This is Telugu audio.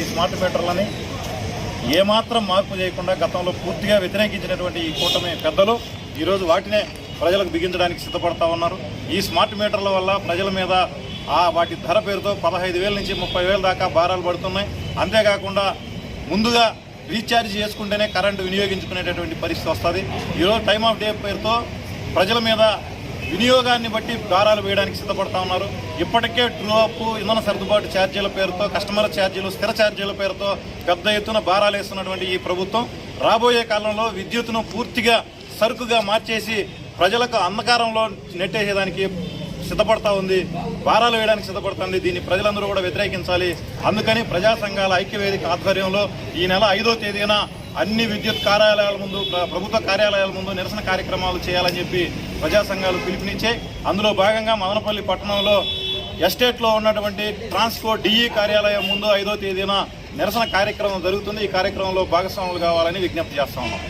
ఈ స్మార్ట్ మీటర్లని ఏమాత్రం మార్పు చేయకుండా గతంలో పూర్తిగా వ్యతిరేకించినటువంటి ఈ కూటమి పెద్దలు ఈరోజు వాటినే ప్రజలకు బిగించడానికి సిద్ధపడతా ఉన్నారు. ఈ స్మార్ట్ మీటర్ల వల్ల ప్రజల మీద ఆ వాటి ధర పేరుతో పదహైదు వేల నుంచి ముప్పై వేల దాకా భారాలు పడుతున్నాయి. అంతేకాకుండా ముందుగా రీఛార్జ్ చేసుకుంటేనే కరెంటు వినియోగించుకునేటటువంటి పరిస్థితి వస్తుంది. ఈరోజు టైమ్ ఆఫ్ డే పేరుతో ప్రజల మీద వినియోగాన్ని బట్టి భారాలు వేయడానికి సిద్ధపడతా ఉన్నారు. ఇప్పటికే ట్రూ అప్ ఇంధన సర్దుబాటు ఛార్జీల పేరుతో కస్టమర్ ఛార్జీలు స్థిర ఛార్జీల పేరుతో పెద్ద ఎత్తున భారాలు వేస్తున్నటువంటి ఈ ప్రభుత్వం రాబోయే కాలంలో విద్యుత్ను పూర్తిగా సరుకుగా మార్చేసి ప్రజలకు అంధకారంలో నెట్టేసేదానికి సిద్ధపడతా ఉంది. భారాలు వేయడానికి సిద్ధపడుతుంది దీన్ని ప్రజలందరూ కూడా వ్యతిరేకించాలి. అందుకని ప్రజా సంఘాల ఐక్యవేదిక ఆధ్వర్యంలో ఈ నెల ఐదో తేదీన అన్ని విద్యుత్ కార్యాలయాల ముందు ప్రభుత్వ కార్యాలయాల ముందు నిరసన కార్యక్రమాలు చేయాలని చెప్పి ప్రజా సంఘాలు పిలుపునిచ్చాయి. అందులో భాగంగా మదనపల్లి పట్టణంలో ఎస్టేట్లో ఉన్నటువంటి ట్రాన్స్పోర్ట్ డిఈ కార్యాలయం ముందు ఐదో తేదీన నిరసన కార్యక్రమం జరుగుతుంది. ఈ కార్యక్రమంలో భాగస్వాములు కావాలని విజ్ఞప్తి చేస్తా ఉన్నాం.